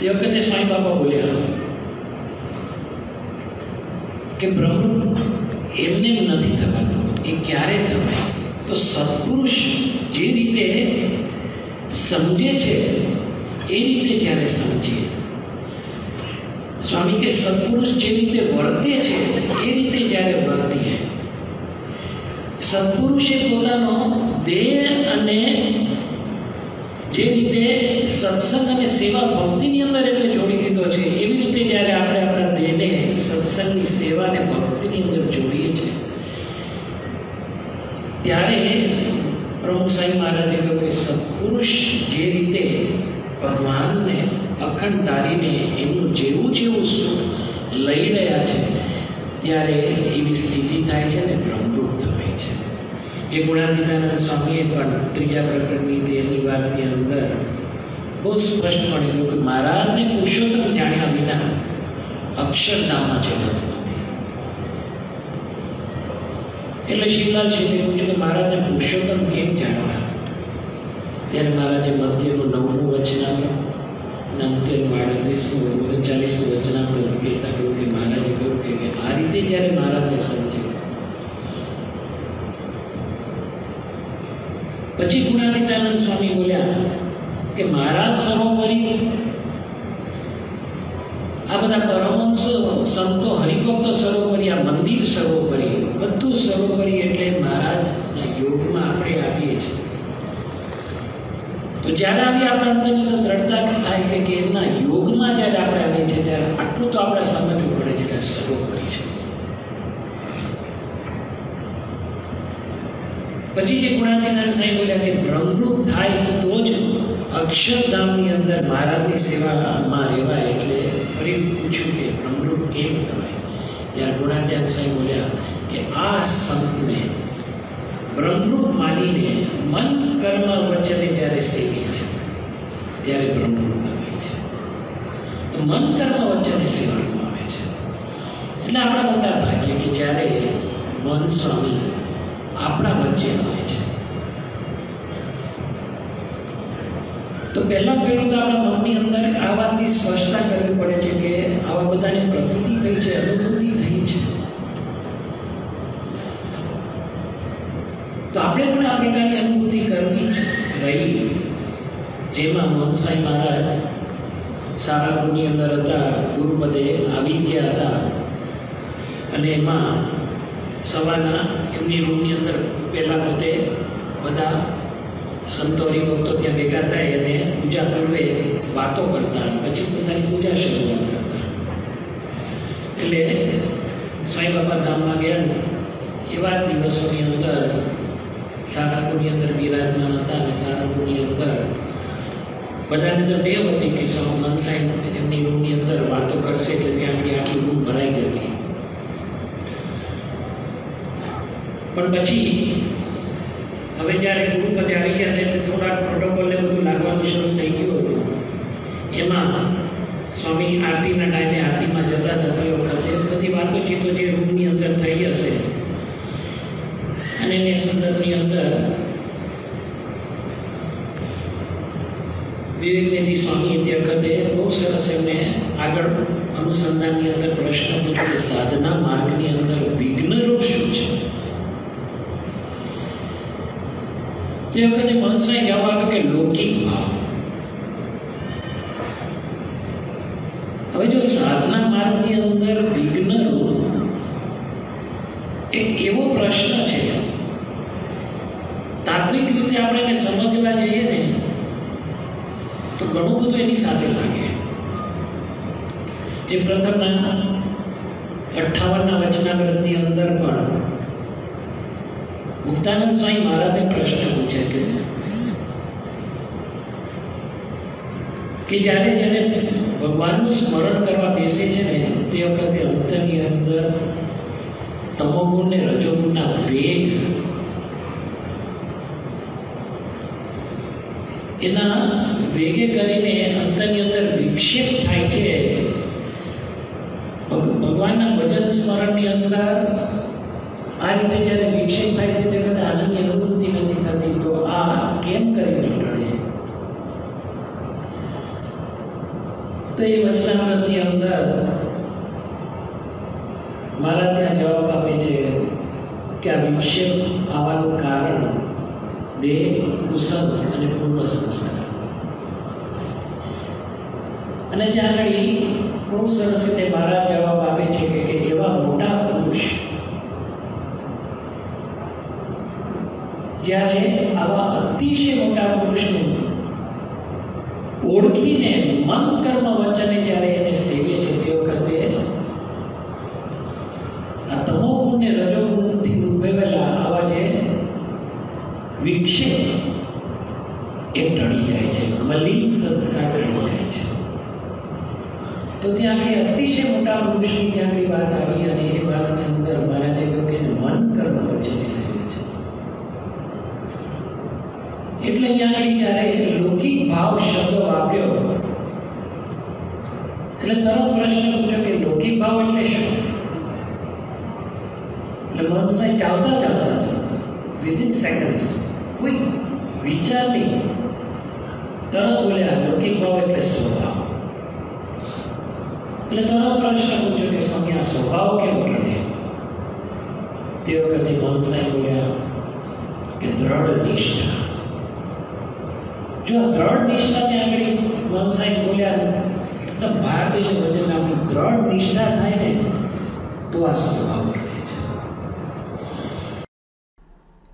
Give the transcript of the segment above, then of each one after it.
તે વખતે સ્વામી બાપા બોલ્યા કે બ્રહ્મરૂપ એમને નથી થવાતું એ ક્યારે થવાય. તો સત્પુરુષ જે રીતે સમજે છે, એ રીતે જ્યારે સમજીએ સ્વામી કે સત્પુરુષ જે રીતે વર્તે છે, એ રીતે જ્યારે વર્તીએ સત્પુરુષે પોતાનો દેહ અને જે રીતે સત્સંગ અને સેવા ભક્તિની અંદર એમને જોડી દીધો છે, એવી રીતે જ્યારે આપણે આપણા દેહને સત્સંગની સેવા અને ભક્તિની અંદર જોડીએ છીએ, ત્યારે પ્રમુખ સાહેબ મહારાજે કહ્યું કે સત્પુરુષ જે રીતે ભગવાનને અખંડ ધારીને એનું જેવું જેવું સુખ લઈ રહ્યા છે, ત્યારે એવી સ્થિતિ થાય છે ને ભ્રમરૂપ થાય છે. જે ગુણાતીતાનંદ સ્વામીએ પણ ત્રીજા પ્રકરણની તેરની વાતની અંદર બહુ સ્પષ્ટપણે કહ્યું કે મહારાજને પુરુષોત્તમ જાણ્યા વિના અક્ષરધામમાં જવાતું એટલે શિવલાલ શેઠે પૂછ્યું કે મહારાજને પુરુષોત્તમ કેમ જાણવા? ત્યારે મહારાજે મધ્યનું નવમું વચનામૃત અને અંત્યનું આડત્રીસનું ઓગણચાલીસનું વચનામૃત કહેતા કહ્યું કે મહારાજે કહ્યું કે આ રીતે જ્યારે મહારાજને સમજ્યું પછી ગુણાતીતાનંદ સ્વામી બોલ્યા કે મહારાજ સરોવરી આ બધા પરમહંસો, સંતો, હરિભક્તો સરોવરી આ મંદિર સરોવરી બધું સરોવરી એટલે મહારાજના યોગમાં આપણે આવીએ છીએ. તો જ્યારે આવી આપણા અંતરની અંદર દ્રઢતા થાય કે એમના યોગમાં જ્યારે આપણે આવીએ છીએ, ત્યારે આટલું તો આપણે સમજવું પડે છે કે સરોવરી છે. પછી જે ગુણાતીનાથ સાહેબ બોલ્યા કે ભ્રમરૂપ થાય તો જ અક્ષરધામની અંદર મહારાજની સેવામાં રહેવાય એટલે ફરી પૂછ્યું કે ભ્રમરૂપ કેમ થવાય? ત્યારે ગુણાતીનાથ સાહેબ બોલ્યા કે આ સંતને બ્રહ્મરૂપ માનીને મન કર્મ વચને જ્યારે સેવીએ છે, ત્યારે બ્રહ્મરૂપ થવાય છે. તો મન કર્મ વચને સેવામાં આવે છે. એટલે આપણા મોટા ભાગ્ય કે જ્યારે મન સ્વામી આપણા વચ્ચે આવે છે. તો પહેલા પહેલું તો આપણા મનની અંદર આ વાતની સ્પષ્ટતા કરવી પડે છે કે આવા બધાને પ્રતીતિ થઈ છે, અનુભૂતિ થઈ છે. તો આપણે પણ આ પ્રકારની અનુભૂતિ કરવી જ રહી. જેમાં મનસાઈ મહારાજ સારાપુરની અંદર હતા, ગુરુપદે આવી ગયા હતા. અને એમાં સવારના એમની રૂમની અંદર પહેલા પોતે બધા સંતો હરિભક્તો ત્યાં ભેગા થાય અને પૂજા પૂર્વે વાતો કરતા અને પછી પોતાની પૂજા શરૂઆત કરતા. એટલે સ્વામી બાબા ધામમાં ગયા ને, એવા દિવસોની અંદર સારંગપુરની અંદર બિરાજમાન હતા અને સારંગપુરની અંદર બધાને તો ટેવ હતી કે સ્વામી મનસાઈ એમની રૂમની અંદર વાતો કરશે એટલે ત્યાં આપણી આખી રૂમ ભરાઈ જતી. પણ પછી હવે જ્યારે ગુરુપદે આવી ગયા એટલે થોડાક પ્રોટોકોલને બધું લાગવાનું શરૂ થઈ ગયું હતું. એમાં સ્વામી આરતીના ટાઈમે આરતીમાં જતા નથી વખતે બધી વાતોચીતો જે રૂમની અંદર થઈ હશે. અને એને સંદર્ભની અંદર વિવેકનિધિ સ્વામીએ તે વખતે બહુ સરસ એમને આગળ અનુસંધાનની અંદર પ્રશ્ન પૂછ્યો કે સાધના માર્ગની અંદર વિઘ્નરૂપ શું છે? તે વખતે મનસાઈ જવાબ આપ્યો કે લૌકિક ભાવ હવે જો સાધના માર્ગની અંદર વિઘ્નરૂપ એક એવો પ્રશ્ન છે. તાત્વિક રીતે આપણે એને સમજવા જઈએ ને, તો ઘણું બધું એની સાથે લાગે. જે પ્રથમના અઠ્ઠાવનના વચનામૃતની અંદર પણ મુક્તાનંદ સ્વામી મહારાજે પ્રશ્ન પૂછે છે કે જ્યારે જ્યારે ભગવાનનું સ્મરણ કરવા બેસે છે ને, તે વખતે અંતરની અંદર તમોગુણ ને રજોગુણના વેગ એના વેગે કરીને અંતરની અંદર વિક્ષેપ થાય છે. ભગ- ભગવાનના ભજન સ્મરણની અંદર આ રીતે જ્યારે વિક્ષેપ થાય છે તે વખતે આનંદની અનુભૂતિ નથી થતી. તો આ કેમ કરીને ટળે તો એ વચનામૃતની અંદર મારા ત્યાં જવાબ આપે છે કે આ વિક્ષેપ આવવાનું કારણ દેહ કુસંગ અને પૂર્વ સંસ્કાર. અને ત્યાં આગળ બહુ સરસ રીતે મારા જવાબ આપે છે કે એવા મોટા પુરુષ જ્યારે આવા અતિશય મોટા પુરુષને ઓળખીને મન કર્મ વચને જ્યારે એને સેવે છે તે વખતે આ તમોગુણ ને રજોગુણથી ઉદ્ભવેલા આવા જે વિક્ષેપ એ ટળી જાય છે મલિન સંસ્કાર ટળી જાય છે તો ત્યાં આગળ અતિશય મોટા પુરુષની ત્યાં આગળ વાત આવી અને એ વાતની અંદર મહારાજે કહ્યું કે મન કર્મ વચ્ચેને સેવે છે એટલે અહીંયા આગળ જ્યારે એ લૌકિક ભાવ શબ્દ વાપર્યો એટલે પ્રશ્ન પૂછ્યો કે લૌકિક ભાવ એટલે શું? એટલે મનસાઈ ચાલતા ચાલતા વિધિન સેકન્ડ્સ કોઈ વિચાર નહીં. તરત બોલ્યા લૌકિક ભાવ એટલે સ્વભાવ. એટલે તરત પ્રશ્ન પૂછ્યો કે, સ્વામી, આ સ્વભાવ કેમ ટળે તે વખતે મનસાઈ બોલ્યા કે દ્રઢ નિષ્ઠા. જો દ્રઢ નિષ્ઠાને આગળ મનસાઈ બોલ્યા એકદમ ભાર દઈને વચન આપણી દ્રઢ નિષ્ઠા થાય ને, તો આ છે.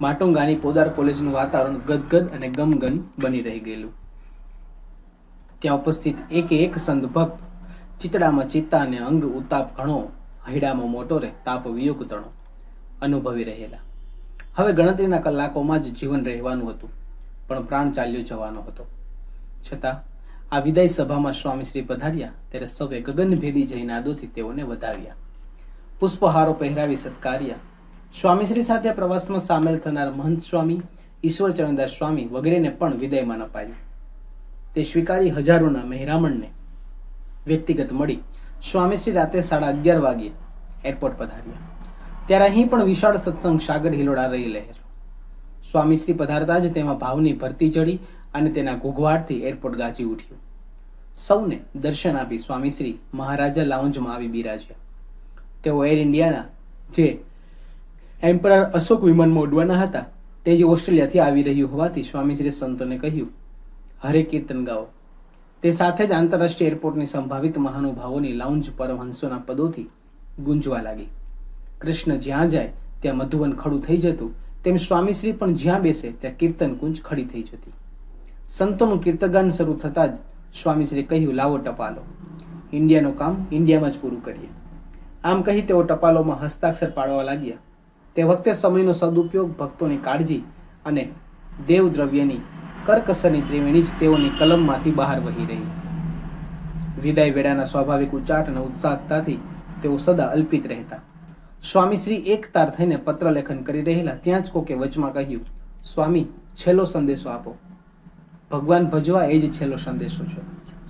માટુંગાની પોદાર કોલેજનું વાતાવરણ ગદગદ અને ગમગન બની રહી ગયેલું. ત્યાં ઉપસ્થિત એક એક સંત ભક્ત, ચિતડામાં ચિત્તા અને અંગ ઉતાપ ઘણો હૈડામાં મોટો રે તાપ વિયોગ તણો અનુભવી રહેલા. હવે ગણતરીના કલાકોમાં જ જીવન રહેવાનું હતું, પણ પ્રાણ ચાલ્યો જવાનો હતો. છતાં આ વિદાય સભામાં સ્વામી શ્રી પધાર્યા. ત્યારે સૌએ ગગનભેદી જઈ નાદોથી તેઓને વધાવ્યા. પુષ્પહારો પહેરાવી સત્કાર્યા. સ્વામીશ્રી સાથે પ્રવાસમાં સામેલ થનાર મહંત સ્વામી, ઈશ્વર ચરણદાસ સ્વામી વગેરેને પણ વિદાયમાં અપાયું. તે સ્વીકારી હજારોના મહેરામણને વ્યક્તિગત મળી સ્વામીશ્રી રાતે સાડા અગિયાર વાગ્યે એરપોર્ટ પધાર્યા. ત્યારે અહીં પણ વિશાળ સત્સંગ સાગર હિલોડા રહી લહેર. સ્વામીશ્રી પધારતા જ તેમાં ભાવની ભરતી ચડી અને તેના ઘૂઘવાટથી એરપોર્ટ ગાજી ઉઠ્યું. સૌને દર્શન આપી સ્વામીશ્રી મહારાજા લાઉન્જમાં આવી બિરાજ્યા. તેઓ એર ઇન્ડિયાના જે એમ્પરર અશોક વિમાનમાં ઉડવાના હતા, તે જે ઓસ્ટ્રેલિયાથી આવી રહ્યું હોવાથી સ્વામીશ્રી સંતોને કહ્યું, હરે કીર્તન ગાઓ. તે સાથે જ આંતરરાષ્ટ્રીય એરપોર્ટની સંભવિત મહાનુભાવોની લાઉન્જ પરમહંસોના પદોથી ગુંજવા લાગી. કૃષ્ણ જ્યાં જાય, ત્યાં મધુવન ખડું થઈ જતું, તેમ સ્વામીશ્રી પણ જ્યાં બેસે, ત્યાં કીર્તન કુંજ ખડી થઈ જતી. સંતોનું કીર્તગાન શરૂ થતાં જ સ્વામીશ્રી કહ્યું, લાવો ટપાલો. ઇન્ડિયાનું કામ ઇન્ડિયામાં જ પૂરું કરીએ. આમ કહી તેઓ ટપાલોમાં હસ્તાક્ષર પાડવા લાગ્યા. તે વખતે સમયનો સદુપયોગ, ભક્તોની કાળજી અને દેવ દ્રવ્યની કરકસરની ત્રિવેણી જ તેઓની કલમમાંથી બહાર વહી રહી. વિદાય વેળાના સ્વાભાવિક ઉચ્ચાટ અને ઉત્સાહતાથી તેઓ સદા અલ્પિત રહેતા. સ્વામીશ્રી એક તાર થઈને પત્ર લેખન કરી રહેલા, ત્યાં જ કોકે વચમાં કહ્યું, સ્વામી, છેલ્લો સંદેશો આપો. ભગવાન ભજવા એ જ છેલ્લો સંદેશો છે.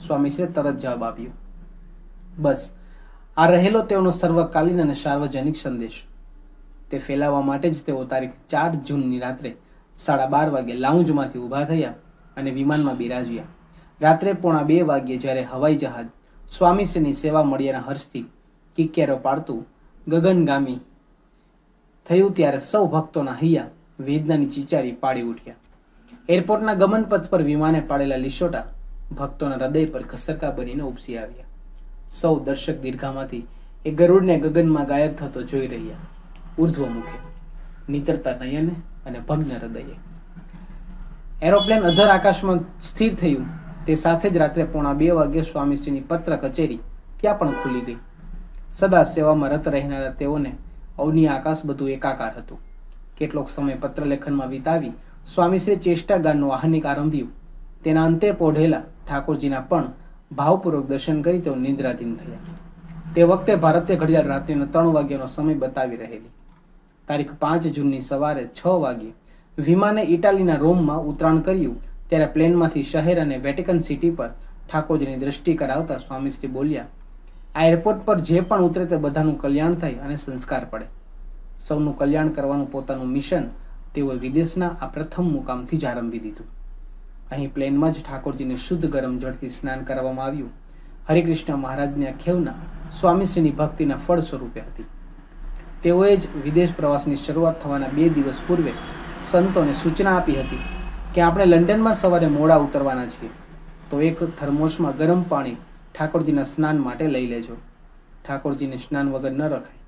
સ્વામીશ્રીએ તરત જવાબ આપ્યો. બસ, આ રહેલો તેઓનો સર્વકાલીન અને સાર્વજનિક સંદેશ. તે ફેલાવવા માટે જ તેઓ તારીખ ચાર જૂનની રાત્રે સાડા બાર વાગે લાઉન્જમાંથી ઊભા થયા અને વિમાનમાં બિરાજ્યા. રાત્રે પોણા બે વાગ્યે જ્યારે હવાઈ જહાજ સ્વામીશ્રીની સેવા મળ્યાના હર્ષથી કિક્કેરો પાડતું ગગનગામી થયું ત્યારે સૌ ભક્તોના હૈયા વેદનાની ચિચારી પાડી ઉઠ્યા. એરપોર્ટના ગમન પથ પર વિમાને પાડેલા લીસોટા ભક્તોના હૃદય પર ઘસરતા બનીને ઉપસી આવ્યા. સૌ દર્શક દીર્ઘામાંથી એ ગરુડને ગગનમાં ગાયબ થતો જોઈ રહ્યા. ઉર્ધ્વ મુખે નીતરતા નયને અને ભગ્ન હૃદયે. એરોપ્લેન અધર આકાશમાં સ્થિર થયું. તે સાથે જ રાત્રે પોણા બે વાગ્યે સ્વામીશ્રીની પત્ર કચેરી ત્યાં પણ ખુલી ગઈ. સદા સેવામાં રત રહેનારા તેઓને અવની આકાશ બધું એકાકાર હતું. કેટલોક સમય પત્ર લેખનમાં વિતાવી સ્વામીશ્રી ચેષ્ટા ગાનનું આહનિક આરંભ્યું. તેના અંતે પોઢેલા ઠાકોરજીના પણ ભાવપૂર્વક દર્શન કરી તેઓ નિદ્રાધીન થયા. તે વખતે ભારતીય ઘડિયાળ રાત્રિના ત્રણ વાગ્યાનો સમય બતાવી રહેલી. તારીખ પાંચ જૂનની સવારે છ વાગ્યે વિમાને ઇટાલીના રોમમાં ઉતરાણ કર્યું, ત્યારે પ્લેનમાંથી શહેર અને વેટિકન સિટી પર ઠાકોરજીની દ્રષ્ટિ કરાવતા સ્વામીશ્રી બોલ્યા આ એરપોર્ટ પર જે પણ ઉતરે તે બધાનું કલ્યાણ થાય અને સંસ્કાર પડે. સૌનું કલ્યાણ કરવાનું પોતાનું મિશન તેઓએ વિદેશના આ પ્રથમ મુકામથી જ આરંભી દીધું. અહીં પ્લેનમાં જ ઠાકોરજીને શુદ્ધ ગરમ જળથી સ્નાન કરવામાં આવ્યું. હરિકૃષ્ણ મહારાજની ખેવના સ્વામીશ્રીની ભક્તિના ફળ સ્વરૂપે હતી. તેઓએ જ વિદેશ પ્રવાસની શરૂઆત થવાના બે દિવસ પૂર્વે સંતોને સૂચના આપી હતી કે આપણે લંડનમાં સવારે મોડા ઉતરવાના છીએ. તો એક થર્મોસમાં ગરમ પાણી ઠાકોરજીના સ્નાન માટે લઈ લેજો. ઠાકોરજીને સ્નાન વગર ન રખાય.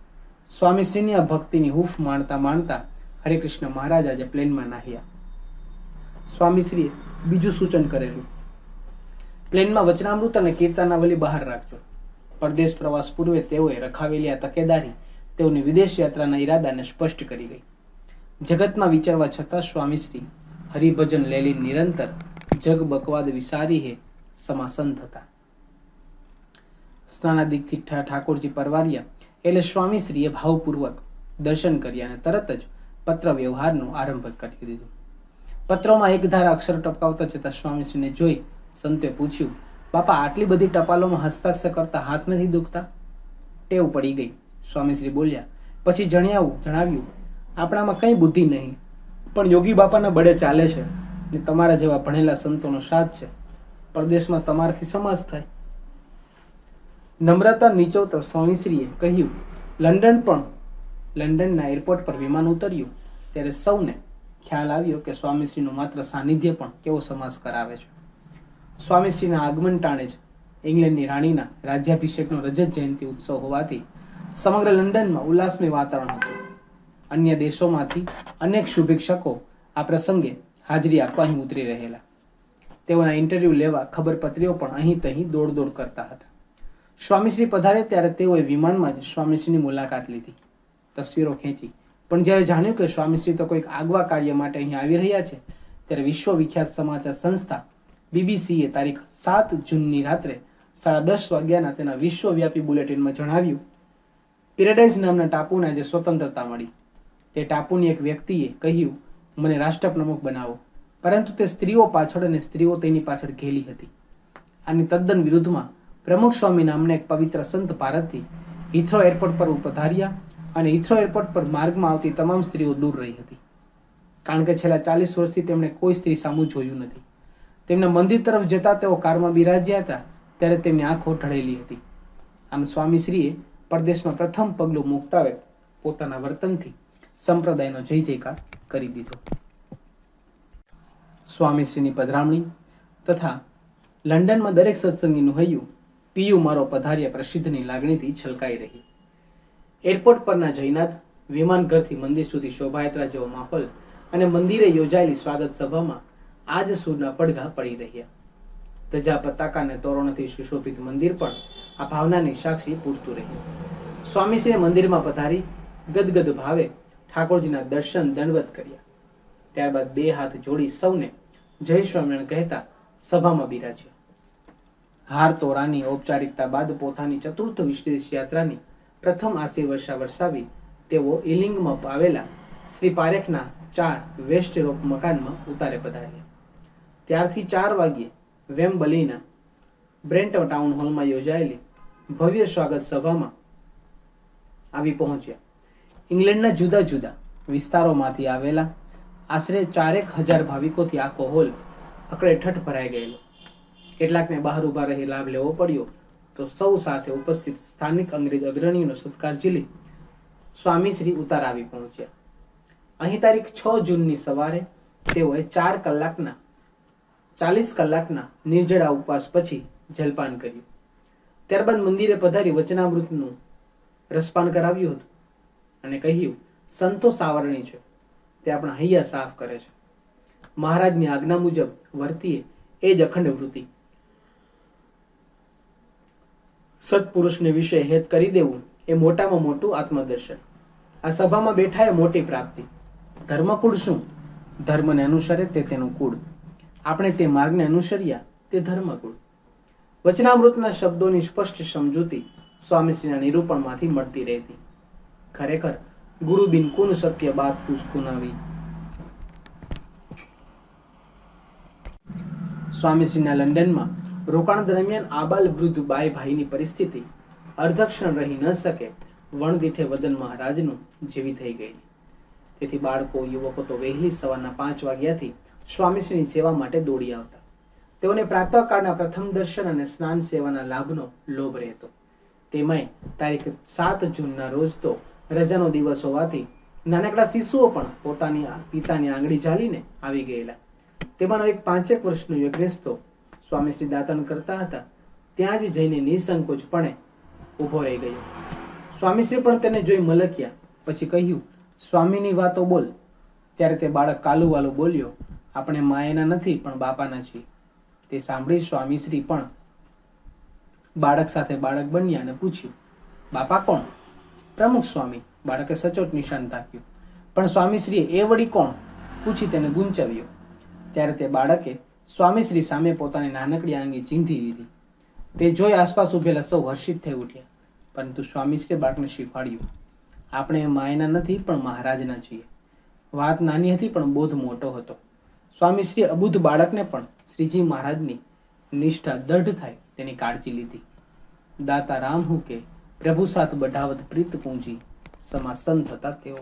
સ્વામીશ્રીની આ ભક્તિની હૂફ માણતા માણતા હરિકૃષ્ણ મહારાજ આજે પ્લેનમાં નાહ્યા. સ્વામીશ્રીએ બીજું સૂચન કરેલું. પ્લેનમાં વચનામૃત અને કીર્તનાવલી બહાર રાખજો. પરદેશ પ્રવાસ પૂર્વે તેઓએ રખાવેલી આ તકેદારી તેઓની વિદેશ યાત્રાના ઈરાદાને સ્પષ્ટ કરી ગઈ. જગતમાં વિચારવા છતાં સ્વામીશ્રી હરિભજન લેલી નિરંતર જગ બકવાદ વિસારી હે સમાસન થતા. સ્નાનાદિકથી ઠાકોરજી પરવાર્યા એટલે સ્વામીશ્રીએ ભાવપૂર્વક દર્શન કર્યા અને તરત જ પત્ર વ્યવહારનો આરંભ કરી દીધો. પત્રોમાં એક ધારા અક્ષર ટપકાવતા જતા સ્વામીશ્રીને જોઈ સંતે પૂછ્યું, બાપા, આટલી બધી ટપાલોમાં હસ્તાક્ષર કરતા હાથ નથી દુખતા? ટેવ પડી ગઈ. સ્વામીશ્રી બોલ્યા, પછી જણાવ્યું જણાવ્યું, આપણામાં કઈ બુદ્ધિ નહીં, પણ યોગી બાપાના બળે ચાલે છે ને તમારા જેવા ભણેલા સંતોનો સાથ છે. પરદેશમાં તમારાથી સમાજ થાય. નમ્રતા નીચોતર સ્વામીશ્રીએ કહ્યું, લંડન પણ લંડનના એરપોર્ટ પર વિમાન ઉતર્યું, ત્યારે સૌને ખ્યાલ આવ્યો કે સ્વામીશ્રીનું માત્ર સાનિધ્ય પણ કેવો સમાસ કરાવે છે. સ્વામીશ્રીના આગમન ટાણે જ ઇંગ્લેન્ડની રાણીના રાજ્યાભિષેકનો રજત જયંતિ ઉત્સવ હોવાથી સમગ્ર લંડનમાં ઉલ્લાસમય વાતાવરણ હતું. અન્ય દેશોમાંથી અનેક શુભેચ્છકો આ પ્રસંગે હાજરી આપવા અહીં ઉતરી રહેલા. તેઓના ઇન્ટરવ્યુ લેવા ખબરપત્રીઓ પણ અહીં તહીં દોડ દોડ કરતા હતા. સ્વામીશ્રી પધારે ત્યારે તેઓએ વિમાનમાં જ સ્વામીશ્રીની મુલાકાત લીધી. તસવીરો ખેંચી. પણ જ્યારે જાણ્યું કે સ્વામીશ્રી તો કોઈક આગવા કાર્ય માટે અહીં આવી રહ્યા છે, ત્યારે વિશ્વ વિખ્યાત સમાચાર સંસ્થા બીબીસીએ તારીખ સાત જૂનની રાત્રે સાડા દસ વાગ્યાના તેના વિશ્વવ્યાપી બુલેટિનમાં જણાવ્યું પેરેડાઇઝ નામના ટાપુને આજે સ્વતંત્રતા મળી. તે ટાપુની એક વ્યક્તિએ કહ્યું, મને રાષ્ટ્રપ્રમુખ બનાવો. પરંતુ તે સ્ત્રીઓ પાછળ અને સ્ત્રીઓ તેની પાછળ ઘેલી હતી. આની તદ્દન વિરુદ્ધમાં પ્રમુખ સ્વામી નામના એક પવિત્ર સંત ભારતથી હિથ્રો એરપોર્ટ પર પધાર્યા અને હિથ્રો એરપોર્ટ પર માર્ગમાં આવતી તમામ સ્ત્રીઓ દૂર રહી હતી. કારણ કે છેલ્લા ચાલીસ વર્ષથી તેમણે કોઈ સ્ત્રી સામું જોયું નથી. તેમના મંદિર તરફ જતા તેઓ કારમાં બિરાજ્યા હતા, ત્યારે તેમની આંખો ઢળેલી હતી. આમ સ્વામીશ્રીએ પરદેશમાં પ્રથમ પગલું મૂકતા પોતાના વર્તનથી સંપ્રદાયનો જય જયકાર કરી દીધો. સ્વામીશ્રીની પધરામણી તથા લંડનમાં દરેક સત્સંગીનું હૈયું પિયુ મારો પધાર્યા પ્રસિદ્ધની લાગણીથી છલકાઈ રહી. એરપોર્ટ પરના જયનાથ વિમાન ઘરથી મંદિર સુધી શોભાયાત્રા જેવો માહોલ અને મંદિરે યોજાયેલી સ્વાગત સભામાં આજ સુરના પડઘા પડી રહ્યા. ધજા પતાકા અને તોરણોથી સુશોભિત મંદિર પણ આ ભાવનાની સાક્ષી પૂરતું રહ્યું. સ્વામીશ્રીએ મંદિરમાં પધારી ગદગદ ભાવે ઠાકોરજીના દર્શન દંડવત કર્યા. ત્યારબાદ બે હાથ જોડી સૌને જય સ્વામિનારાયણ કહેતા સભામાં બિરાજ્યા. હાર તોરાની ઔપચારિકતા બાદ પોતાની ચતુર્થ વિશેષ યાત્રાની પ્રથમ આશી વર્ષા વરસાવી તેઓ ઇલિંગમાં આવેલા શ્રી પારેખના ચાર વેસ્ટ રોપ મકાનમાં ઉતારે પધાર્યા. ત્યારથી ચાર વાગ્યે વેમ્બલીના બ્રેન્ટ ટાઉન હોલમાં યોજાયેલી ભવ્ય સ્વાગત સભામાં આવી પહોંચ્યા. ઇંગ્લેન્ડના જુદા જુદા વિસ્તારોમાંથી આવેલા આશરે ચારેક હજાર ભાવિકોથી આખો હોલ અકળેઠઠ ભરાઈ ગયેલો. કેટલાકને બહાર ઊભા રહી લાભ લેવો પડ્યો. તો સૌ સાથે ઉપસ્થિત સ્થાનિક અંગ્રેજ અગ્રણીઓનો સત્કાર ઝીલી સ્વામીશ્રી ઉતાર આવી પહોંચ્યા. અહીં તારીખ છ જૂનની સવારે તેઓએ ચાર કલાકના, ચાલીસ કલાકના નિર્જળા ઉપવાસ પછી જલપાન કર્યું. ત્યારબાદ મંદિરે પધારી વચનામૃતનું રસપાન કરાવ્યું હતું અને કહ્યું, સંતો સાવરણી છે. તે આપણા હૈયા સાફ કરે છે. મહારાજની આજ્ઞા મુજબ વર્તીએ એ જ અખંડ વૃત્તિ સત્પુરુષને વિશે હેત કરી દેવું એ મોટામાં મોટું આત્મદર્શન. આ સભામાં બેઠા એ મોટી પ્રાપ્તિ. ધર્મકુળ શું? ધર્મને અનુસરે તે તેનું કુળ. આપણે તે માર્ગને અનુસર્યા તે ધર્મકુળ. વચનામૃતના શબ્દોની સ્પષ્ટ સમજૂતી સ્વામીશ્રીના નિરૂપણમાંથી મળતી રહેતી. ખરેખર, ગુરુ બિન કુન સત્ય પૂછ કુનાવી સ્વામીશ્રીના લંડનમાં રોકાણ દરમિયાન આબાલ વૃદ્ધ બાઈ ભાઈની પરિસ્થિતિ અર્ધક્ષણ રહી ન શકે વણદીઠે વદન મહારાજનું જેવી થઈ ગઈ. તેથી બાળકો, યુવકો તો વહેલી સવારના પાંચ વાગ્યાથી સ્વામીશ્રીની સેવા માટે દોડી આવતા. તેઓને પ્રાતઃકાળના પ્રથમ દર્શન અને સ્નાન સેવાના લાભનો લોભ રહેતો. તેમાંય તારીખ સાત જૂનના રોજ તો રજાનો દિવસ હોવાથી નાનકડા શિશુઓ પણ પોતાની પિતાની આંગળી ઝાલીને આવી ગયેલા. તેમાંનો એક પાંચેક વર્ષનો યજ્ઞેશ તો સ્વામીશ્રી દાતન કરતા હતા. ત્યાં જ જઈને નિસંકોચપણે ઊભો રહી ગયો. સ્વામીશ્રી પણ તેને જોઈ મલક્યા. પછી કહ્યું, સ્વામીની વાતો બોલ. ત્યારે તે બાળક કાલુવાલો બોલ્યો, આપણે માયાના નથી, પણ બાપાના છીએ. તે સાંભળી સ્વામીશ્રી પણ બાળક સાથે બાળક બન્યા અને પૂછ્યું, બાપા કોણ? પ્રમુખ સ્વામી. બાળકે સચોટ નિશાન તાક્યું પણ સ્વામીશ્રીએ, એ વળી કોણ? પૂછી તેને ગુંચવ્યો. ત્યારે તે બાળકે સ્વામીશ્રી સામે પોતાની નાનકડી આંગી ચીંધી લીધી. તે જોઈ આસપાસ ઉભેલા સૌ હર્ષિત થઈ ઉઠ્યા. પરંતુ સ્વામીશ્રીએ બાળકને શીખવાડ્યું, આપણે માયના નથી, પણ મહારાજના છીએ. વાત નાની હતી, પણ બોધ મોટો હતો. સ્વામીશ્રી અબુધ બાળકને પણ શ્રીજી મહારાજની નિષ્ઠા દઢ થાય તેની કાળજી લીધી. દાતા રામ હું કે, પ્રભુ સાથ બઢાવત પ્રીત પૂંજી, સમાસન થતા તેઓ.